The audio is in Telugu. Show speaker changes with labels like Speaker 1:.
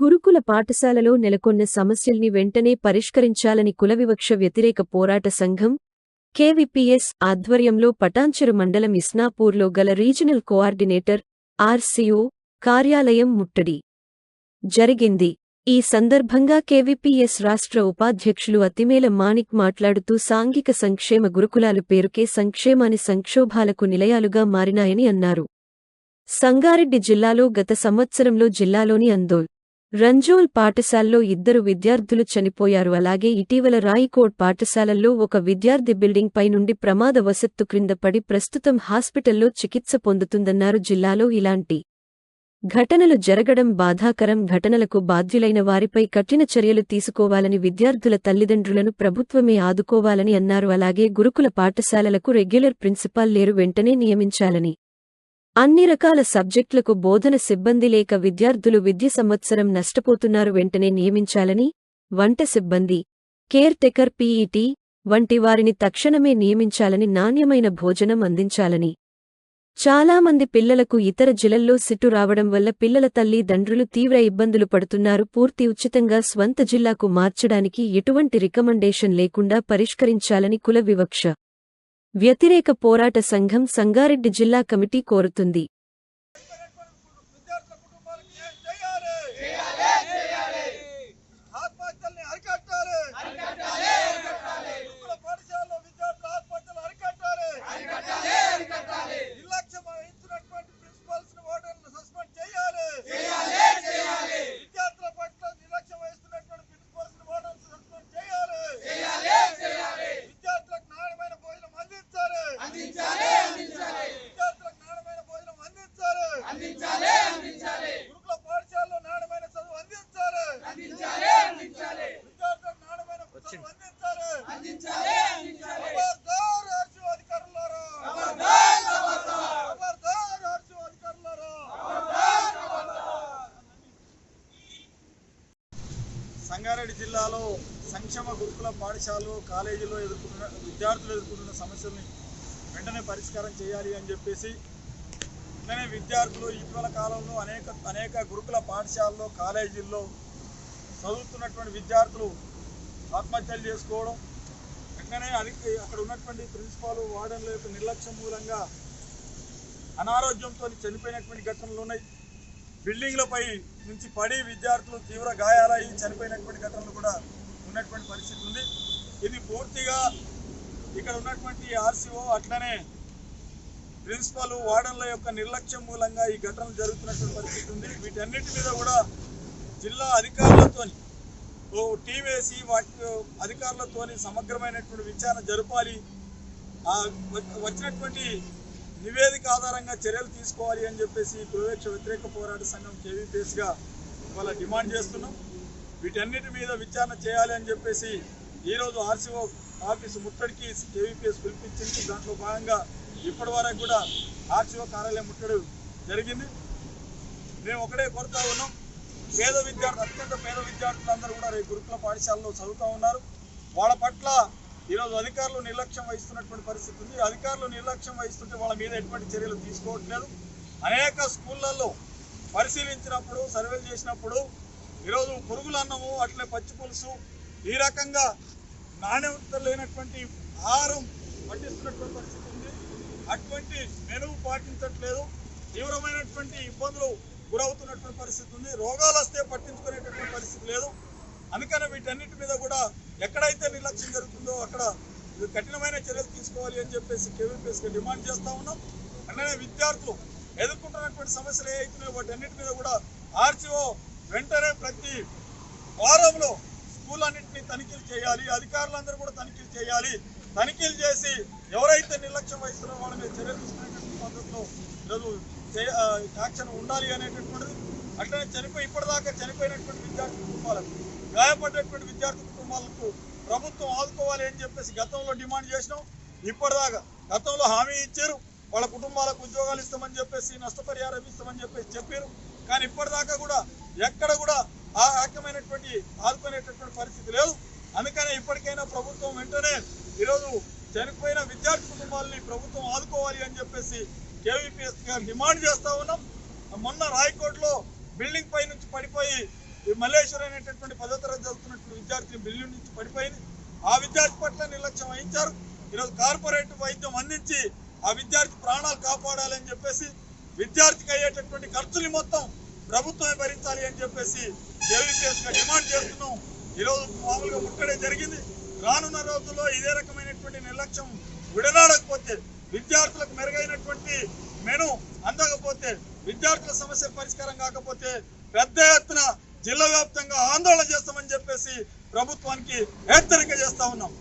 Speaker 1: గురుకుల పాఠశాలలో నెలకొన్న సమస్యల్ని వెంటనే పరిష్కరించాలని కుల వివక్ష వ్యతిరేక పోరాట సంఘం కేవిపిఎస్ ఆధ్వర్యంలో పటాంచెరు మండలం ఇస్నాపూర్లో గల రీజనల్ కోఆర్డినేటర్ ఆర్సీఓ కార్యాలయం ముట్టడి జరిగింది. ఈ సందర్భంగా కేవీపీఎస్ రాష్ట్ర ఉపాధ్యక్షులు అతిమేల మాణిక్ మాట్లాడుతూ సాంఘిక సంక్షేమ గురుకులాలు పేరుకే సంక్షేమాని సంక్షోభాలకు నిలయాలుగా మారినాయని అన్నారు. సంగారెడ్డి జిల్లాలో గత సంవత్సరంలో జిల్లాలోని అందోల్ రంజోల్ పాఠశాలలో ఇద్దరు విద్యార్థులు చనిపోయారు. అలాగే ఇటీవల రాయికోట్ పాఠశాలల్లో ఒక విద్యార్థి బిల్డింగ్ పై నుండి ప్రమాదవశత్తు క్రింద పడి ప్రస్తుతం హాస్పిటల్లో చికిత్స పొందుతుందన్నారు జిల్లాలో ఇలాంటి ఘటనలు జరగడం బాధాకరం. ఘటనలకు బాధ్యులైన వారిపై కఠిన చర్యలు తీసుకోవాలని విద్యార్థుల తల్లిదండ్రులను ప్రభుత్వమే ఆదుకోవాలని అన్నారు. అలాగే గురుకుల పాఠశాలలకు రెగ్యులర్ ప్రిన్సిపాల్ లేరు. వెంటనే నియమించాలని అన్ని రకాల సబ్జెక్టులకు బోధన సిబ్బంది లేక విద్యార్థులు విద్య సంవత్సరం నష్టపోతున్నారు వెంటనే నియమించాలని వంట సిబ్బంది కేర్ టెకర్ పీఈటీ వంటి వారిని తక్షణమే నియమించాలని నాణ్యమైన భోజనం అందించాలని. చాలామంది పిల్లలకు ఇతర జిలల్లో సిట్టు రావడం వల్ల పిల్లల తల్లి దండ్రులు తీవ్ర ఇబ్బందులు పడుతున్నారు. పూర్తి ఉచితంగా స్వంత జిల్లాకు మార్చడానికి ఎటువంటి రికమెండేషన్ లేకుండా పరిష్కరించాలని కుల వివక్ష. వ్యతిరేక పోరాట సంఘం సంగారెడ్డి జిల్లా కమిటీ కోరుతుంది
Speaker 2: విద్యార్థుల కుటుంబాలకు ఏం చేయాలి ఆత్మహత్యల్ని అరికట్టాలి గురుకుల పాఠశాలలో విద్యార్థుల ఆత్మహత్యలు అరికట్టాలి నిర్లక్ష్యం వహించినటువంటి ప్రిన్సిపల్స్ వార్డెన్లను సస్పెండ్ చేయాలి విద్యార్థుల పట్ల నిర్లక్ష్యం వహిస్తున్నటువంటి ప్రిన్సిపల్స్ వార్డెన్ సస్పెండ్ చేయాలి విద్యార్థులకు నాణ్యమైన భోజనం అందించాలి విద్యార్థులకు నాణ్యమైన భోజనం అందించాలి. గురుకుల పాఠశాలలో నాణ్యమైన చదువు అందించాలి. విద్యార్థులకు నాణ్యమైన అందించాలి. సంగారెడ్డి జిల్లాలో సంక్షేమ గురుకుల పాఠశాలలో కాలేజీలో ఎదుర్కొంటున్న విద్యార్థులు ఎదుర్కొంటున్న సమస్యల్ని వెంటనే పరిష్కారం చేయాలి అని చెప్పేసి వెంటనే విద్యార్థులు ఇటీవల కాలంలో అనేక అనేక గురుకుల పాఠశాలలో కాలేజీల్లో చదువుతున్నటువంటి విద్యార్థులు ఆత్మహత్యలు చేసుకోవడం వెంటనే అది అక్కడ ఉన్నటువంటి ప్రిన్సిపాల్ వార్డన్ల యొక్క నిర్లక్ష్యం మూలంగా అనారోగ్యంతో చనిపోయినటువంటి ఘటనలు ఉన్నాయి. బిల్డింగ్లపై నుంచి పడి విద్యార్థులు తీవ్ర గాయాలయ్యి చనిపోయినటువంటి ఘటనలు కూడా ఉన్నటువంటి పరిస్థితి ఉంది ఇది పూర్తిగా ఇక్కడ ఉన్నటువంటి ఆర్సీఓ అట్లనే ప్రిన్సిపల్ వార్డన్ల యొక్క నిర్లక్ష్యం మూలంగా ఈ ఘటనలు జరుగుతున్నటువంటి పరిస్థితి ఉంది. వీటన్నిటి మీద కూడా జిల్లా అధికారులతో ఓ టీం వేసి వాటి అధికారులతోని సమగ్రమైనటువంటి విచారణ జరపాలి. ఆ వచ్చినటువంటి నివేదిక ఆధారంగా చర్యలు తీసుకోవాలి అని చెప్పేసి కులవేక్ష వ్యతిరేక పోరాట సంఘం కేవీపీఎస్గా ఇవాళ డిమాండ్ చేస్తున్నాం. వీటన్నిటి మీద విచారణ చేయాలి అని చెప్పేసి ఈరోజు ఆర్సీఓ ఆఫీసు ముట్టడికి కేవీపీఎస్ పిలిపించింది. దాంట్లో భాగంగా ఇప్పటి వరకు కూడా ఆర్సీఓ కార్యాలయం ముట్టడి జరిగింది. మేము ఒకటే కోరుతా ఉన్నాం. పేద విద్యార్థులు అత్యంత పేద విద్యార్థులందరూ కూడా రేపు గురుకుల పాఠశాలలో చదువుతూ ఉన్నారు. వాళ్ళ పట్ల ఈరోజు అధికారులు నిర్లక్ష్యం వహిస్తున్నటువంటి పరిస్థితి ఉంది. అధికారులు నిర్లక్ష్యం వహిస్తుంటే వాళ్ళ మీద ఎటువంటి చర్యలు తీసుకోవట్లేదు. అనేక స్కూళ్ళల్లో పరిశీలించినప్పుడు సర్వేలు చేసినప్పుడు ఈరోజు పురుగులు అన్నము అట్లే పచ్చి పులుసు ఈ రకంగా నాణ్యత లేనటువంటి ఆహారం పట్టిస్తున్నటువంటి పరిస్థితి ఉంది. అటువంటి మెనువు పాటించట్లేదు. తీవ్రమైనటువంటి ఇబ్బందులు గురవుతున్నటువంటి పరిస్థితి ఉంది. రోగాలు వస్తే పట్టించుకునేటటువంటి పరిస్థితి లేదు. అందుకని వీటన్నిటి మీద కూడా ఎక్కడైతే నిర్లక్ష్యం జరుగుతుందో అక్కడ కఠినమైన చర్యలు తీసుకోవాలి అని చెప్పేసి కేవీపీఎస్గా డిమాండ్ చేస్తూ ఉన్నాం. అట్లనే విద్యార్థులు ఎదుర్కొంటున్నటువంటి సమస్యలు ఏవైతున్నాయో వాటన్నిటి మీద కూడా ఆర్టీఓ వెంటనే ప్రతి వారంలో స్కూళ్ళన్నింటినీ తనిఖీలు చేయాలి అధికారులందరూ కూడా తనిఖీలు చేయాలి. తనిఖీలు చేసి ఎవరైతే నిర్లక్ష్యం వహిస్తున్నారో వాళ్ళ మీద చర్యలు తీసుకునేటువంటి పద్ధతిలో ఈరోజు యాక్షన్ ఉండాలి అనేటటువంటిది. అట్లనే చనిపోయి ఇప్పటిదాకా చనిపోయినటువంటి విద్యార్థి కుటుంబాలకు గాయపడ్డటువంటి విద్యార్థి కుటుంబాలకు ప్రభుత్వం ఆదుకోవాలి అని చెప్పేసి గతంలో డిమాండ్ చేసినాం. ఇప్పటిదాకా గతంలో హామీ ఇచ్చారు. వాళ్ళ కుటుంబాలకు ఉద్యోగాలు ఇస్తామని చెప్పేసి నష్టపరిహారం ఇస్తామని చెప్పేసి చెప్పారు. కానీ ఇప్పటిదాకా కూడా ఎక్కడ కూడా ఆ రకమైనటువంటి ఆదుకునేటటువంటి పరిస్థితి లేదు అందుకనే ఇప్పటికైనా ప్రభుత్వం వెంటనే ఈరోజు చనిపోయిన విద్యార్థి కుటుంబాలని ప్రభుత్వం ఆదుకోవాలి అని చెప్పేసి కేవీపీఎస్ గారు డిమాండ్ చేస్తా ఉన్నాం. మొన్న రాయకోట్లో బిల్డింగ్ పై నుంచి పడిపోయి ఈ అనేటటువంటి పదో తరగతి చదువుతున్నటువంటి విద్యార్థిని బిల్లు నుంచి పడిపోయింది. ఆ విద్యార్థి పట్ల నిర్లక్ష్యం వహించారు. ఈరోజు కార్పొరేట్ వైద్యం అందించి ఆ విద్యార్థి ప్రాణాలు కాపాడాలని చెప్పేసి విద్యార్థికి అయ్యేటటువంటి ఖర్చుని మొత్తం ప్రభుత్వమే భరించాలి అని చెప్పేసి కేవీపీఎస్ డిమాండ్ చేస్తున్నాం. ఈరోజు మామూలుగా ముట్టడే జరిగింది. రానున్న రోజుల్లో ఇదే రకమైనటువంటి నిర్లక్ష్యం విడనాడకపోతే విద్యార్థులకు మెరుగైనటువంటి మెను అందకపోతే విద్యార్థుల సమస్య పరిష్కారం కాకపోతే పెద్ద ఎత్తున జిల్లా వ్యాప్తంగా ఆందోళన చేస్తామని చెప్పేసి ప్రభుత్వానికి హెచ్చరిక చేస్తా ఉన్నాం.